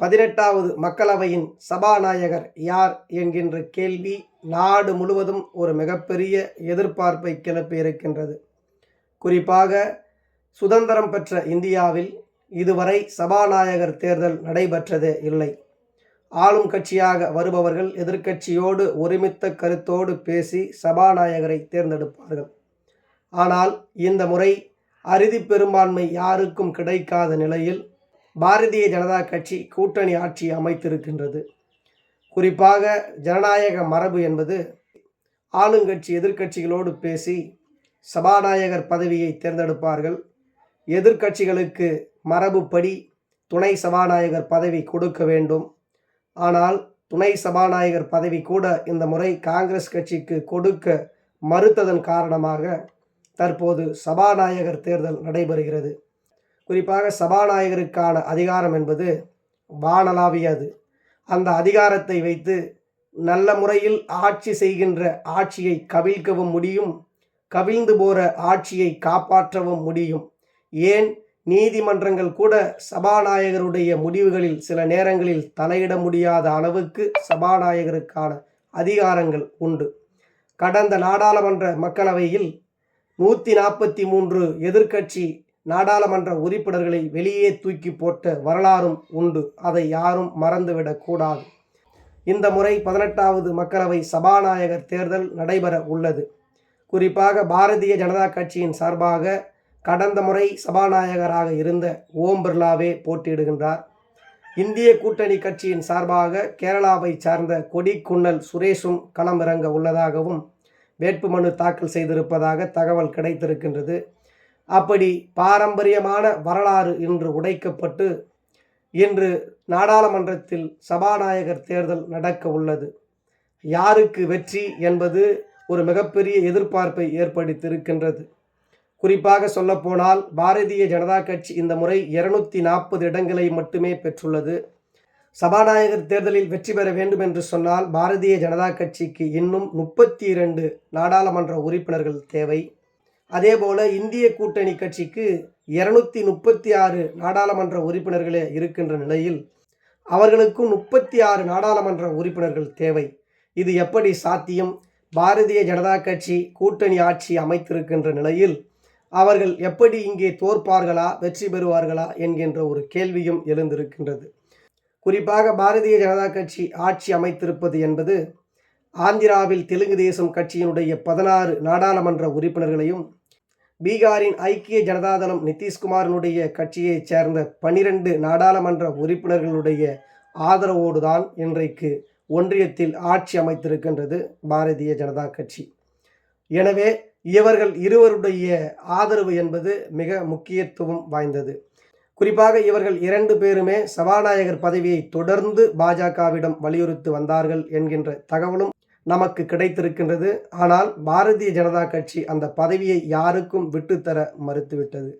பதினெட்டாவது மக்களவையின் சபாநாயகர் யார் என்கின்ற கேள்வி நாடு முழுவதும் ஒரு மிகப்பெரிய எதிர்பார்ப்பை கிளப்பியிருக்கின்றது குறிப்பாக சுதந்திரம் பெற்ற இந்தியாவில் இதுவரை சபாநாயகர் தேர்தல் நடைபெற்றதே இல்லை. ஆளும் கட்சியாக வருபவர்கள் எதிர்க்கட்சியோடு ஒருமித்த கருத்தோடு பேசி சபாநாயகரை தேர்ந்தெடுப்பார்கள். ஆனால் இந்த முறை அறுதி பெரும்பான்மை யாருக்கும் கிடைக்காத நிலையில் பாரதிய ஜனதா கட்சி கூட்டணி ஆட்சி அமைத்திருக்கின்றது. குறிப்பாக ஜனநாயக மரபு என்பது ஆளுங்கட்சி எதிர்க்கட்சிகளோடு பேசி சபாநாயகர் பதவியை தேர்ந்தெடுப்பார்கள். எதிர்க்கட்சிகளுக்கு மரபுப்படி துணை சபாநாயகர் பதவி கொடுக்க வேண்டும். ஆனால் துணை சபாநாயகர் பதவி கூட இந்த முறை காங்கிரஸ் கட்சிக்கு கொடுக்க மறுத்ததன் காரணமாக தற்போது சபாநாயகர் தேர்தல் நடைபெறுகிறது. குறிப்பாக சபாநாயகருக்கான அதிகாரம் என்பது வானலாவியது அந்த அதிகாரத்தை வைத்து நல்ல முறையில் ஆட்சி செய்கின்ற ஆட்சியை கவிழ்க்கவும் முடியும் கவிழ்ந்து போகிற ஆட்சியை காப்பாற்றவும் முடியும். ஏன்? நீதிமன்றங்கள் கூட சபாநாயகருடைய முடிவுகளில் சில நேரங்களில் தலையிட முடியாத அளவுக்கு சபாநாயகருக்கான அதிகாரங்கள் உண்டு. கடந்த நாடாளுமன்ற மக்களவையில் நூற்றி நாற்பத்தி மூன்று எதிர்க்கட்சி நாடாளுமன்ற உறுப்பினர்களை வெளியே தூக்கி போட்ட வரலாறும் உண்டு. அதை யாரும் மறந்துவிடக்கூடாது இந்த முறை பதினெட்டாவது மக்களவை சபாநாயகர் தேர்தல் நடைபெற உள்ளது. குறிப்பாக பாரதிய ஜனதா கட்சியின் சார்பாக கடந்த முறை சபாநாயகராக இருந்த ஓம் பிர்லாவே போட்டியிடுகின்றார். இந்திய கூட்டணி கட்சியின் சார்பாக கேரளாவை சார்ந்த கொடிக்குன்னல் சுரேஷும் களமிறங்க உள்ளதாகவும் வேட்புமனு தாக்கல் செய்திருப்பதாக தகவல் கிடைத்திருக்கின்றது. அப்படி பாரம்பரியமான வரலாறு இன்று உடைக்கப்பட்டு இன்று நாடாளுமன்றத்தில் சபாநாயகர் தேர்தல் நடக்க உள்ளது. யாருக்கு வெற்றி என்பது ஒரு மிகப்பெரிய எதிர்பார்ப்பை ஏற்படுத்தியிருக்கின்றது. குறிப்பாக சொல்லப்போனால் பாரதிய ஜனதா கட்சி இந்த முறை இருநூத்தி நாற்பது இடங்களை மட்டுமே பெற்றுள்ளது. சபாநாயகர் தேர்தலில் வெற்றி பெற வேண்டும் என்று சொன்னால் பாரதிய ஜனதா கட்சிக்கு இன்னும் முப்பத்தி இரண்டு நாடாளுமன்ற உறுப்பினர்கள் தேவை. அதே போல் இந்திய கூட்டணி கட்சிக்கு இருநூத்தி முப்பத்தி ஆறு நாடாளுமன்ற உறுப்பினர்களே இருக்கின்ற நிலையில் அவர்களுக்கும் முப்பத்தி ஆறு நாடாளுமன்ற உறுப்பினர்கள் தேவை. இது எப்படி சாத்தியம்? பாரதிய ஜனதா கட்சி கூட்டணி ஆட்சி அமைத்திருக்கின்ற நிலையில் அவர்கள் எப்படி இங்கே தோற்பார்களா வெற்றி பெறுவார்களா என்கின்ற ஒரு கேள்வியும் எழுந்திருக்கின்றது. குறிப்பாக பாரதிய ஜனதா கட்சி ஆட்சி அமைத்திருப்பது என்பது ஆந்திராவில் தெலுங்கு தேசம் கட்சியினுடைய பதினாறு நாடாளுமன்ற உறுப்பினர்களையும் பீகாரின் ஐக்கிய ஜனதாதளம் நிதிஷ்குமாரனுடைய கட்சியைச் சேர்ந்த பனிரெண்டு நாடாளுமன்ற உறுப்பினர்களுடைய ஆதரவோடு தான் இன்றைக்கு ஒன்றியத்தில் ஆட்சி அமைத்திருக்கின்றது பாரதிய ஜனதா கட்சி. எனவே இவர்கள் இருவருடைய ஆதரவு என்பது மிக முக்கியத்துவம் வாய்ந்தது. குறிப்பாக இவர்கள் இரண்டு பேருமே சபாநாயகர் பதவியை தொடர்ந்து பாஜகவிடம் வலியுறுத்தி வந்தார்கள் என்கின்ற தகவலும் நமக்கு கிடைத்திருக்கின்றது. ஆனால் பாரதிய ஜனதா கட்சி அந்த பதவியை யாருக்கும் விட்டுத்தர மறுத்துவிட்டது.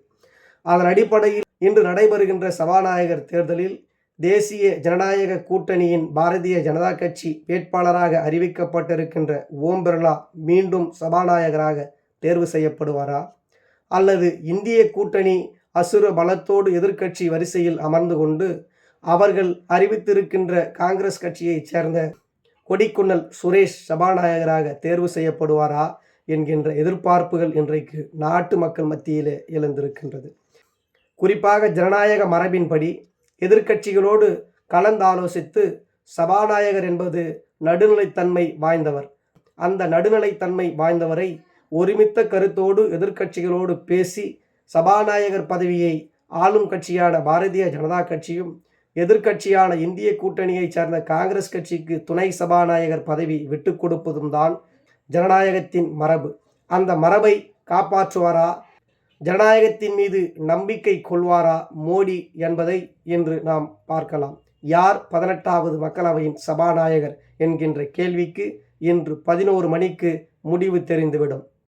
அதன் அடிப்படையில் இன்று நடைபெறுகின்ற சபாநாயகர் தேர்தலில் தேசிய ஜனநாயக கூட்டணியின் பாரதிய ஜனதா கட்சி வேட்பாளராக அறிவிக்கப்பட்டிருக்கின்ற ஓம் பிர்லா மீண்டும் சபாநாயகராக தேர்வு செய்யப்படுவாரா? அல்லது இந்திய கூட்டணி அசுர பலத்தோடு எதிர்க்கட்சி வரிசையில் அமர்ந்து கொண்டு அவர்கள் அறிவித்திருக்கின்ற காங்கிரஸ் கட்சியைச் சேர்ந்த கொடிக்குன்னல் சுரேஷ் சபாநாயகராக தேர்வு செய்யப்படுவாரா என்கின்ற எதிர்பார்ப்புகள் இன்றைக்கு நாட்டு மக்கள் மத்தியிலே எழுந்திருக்கின்றது. குறிப்பாக ஜனநாயக மரபின்படி எதிர்க்கட்சிகளோடு கலந்தாலோசித்து சபாநாயகர் என்பது நடுநிலைத்தன்மை வாய்ந்தவர். அந்த நடுநிலைத்தன்மை வாய்ந்தவரை ஒருமித்த கருத்தோடு எதிர்க்கட்சிகளோடு பேசி சபாநாயகர் பதவியை ஆளும் கட்சியான பாரதிய ஜனதா கட்சியும் எதிர்க்கட்சியான இந்திய கூட்டணியைச் சேர்ந்த காங்கிரஸ் கட்சிக்கு துணை சபாநாயகர் பதவி விட்டு கொடுப்பதும் தான் ஜனநாயகத்தின் மரபு. அந்த மரபை காப்பாற்றுவாரா? ஜனநாயகத்தின் மீது நம்பிக்கை கொள்வாரா மோடி என்பதை இன்று நாம் பார்க்கலாம். யார் பதினெட்டாவது மக்களவையின் சபாநாயகர் என்கின்ற கேள்விக்கு இன்று பதினோரு மணிக்கு முடிவு தெரிந்துவிடும்.